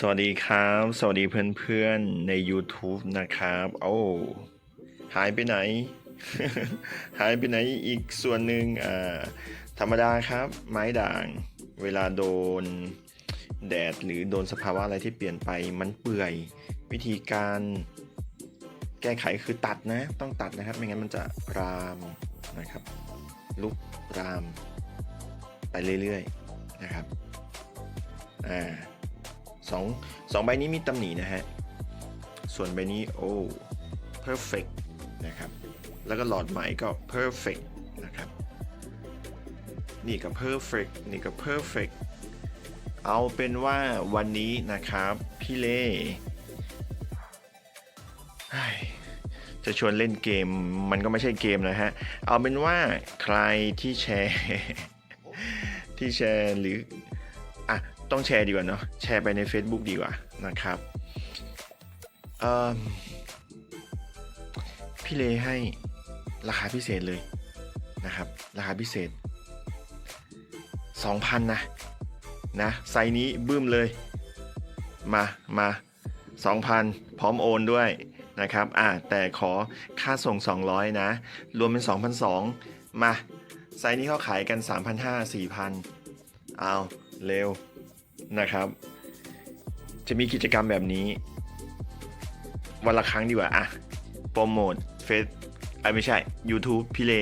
สวัสดีครับ สวัสดีเพื่อนๆใน YouTube นะครับ โอ้ หายไปไหน หายไปไหนอีกส่วนหนึ่งอ่าธรรมดาครับ ไม้ด่าง เวลาโดนแดดหรือโดนสภาวะอะไรที่เปลี่ยนไปมันเปื่อย วิธีการแก้ไขคือตัดนะ ต้องตัดนะครับ ไม่งั้นมันจะรามนะครับ ลุกราม ไปเรื่อยๆนะครับ อ่า สองสองใบนี้มีตำหนินะฮะ ส่วนใบนี้โอ้ perfect นะครับ แล้วก็หลอดใหม่ก็ perfect นะครับ นี่ก็ perfect นี่ก็ perfect เอาเป็นว่าวันนี้นะครับ พี่เล่จะชวนเล่นเกมมันก็ไม่ใช่เกมนะฮะ เอาเป็นว่าใครที่แชร์ ที่แชร์หรืออะ ต้องแชร์ดีกว่าเนาะแชร์ไปใน Facebook ดีกว่านะครับพี่เลให้ราคาพิเศษเลยนะครับ ราคาพิเศษ 2,000 นะ นะไซนี้บึ้มเลย มามา 2,000 พร้อมโอนด้วยนะครับอะแต่ขอค่าส่ง 200 นะ รวมเป็น 2,200 มา ไซส์นี้เขาขายกัน 3,500 4,000 เอา เร็ว นะครับ จะมีกิจกรรมแบบนี้ วันละครั้งดีกว่าอะโปรโมทเฟซไอไม่ใช่ YouTube พี่เล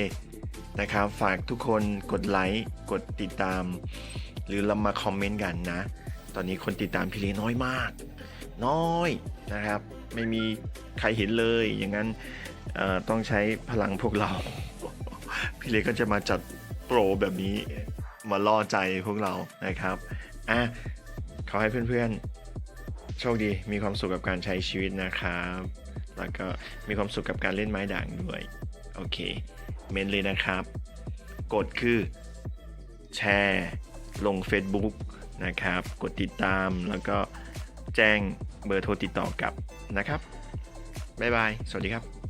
นะครับ ฝากทุกคนกดไลค์กดติดตาม หรือเรามาคอมเมนต์กันนะ ตอนนี้คนติดตามพี่เลน้อยมาก น้อยนะครับ ไม่มีใครเห็นเลย อย่างนั้นต้องใช้พลังพวกเรา พี่เลก็จะมาจัดโปรแบบนี้มาล่อใจพวกเรานะครับ อะขอให้เพื่อนๆ โชคดีมีความสุขกับการใช้ชีวิตนะครับ แล้วก็มีความสุขกับการเล่นไม้ด่างด้วย โอเค เมนเลยนะครับ กดคือ แชร์ ลง Facebook นะครับ กดติดตามแล้วก็แจ้งเบอร์โทรติดต่อกลับนะครับ บ๊ายบาย สวัสดีครับ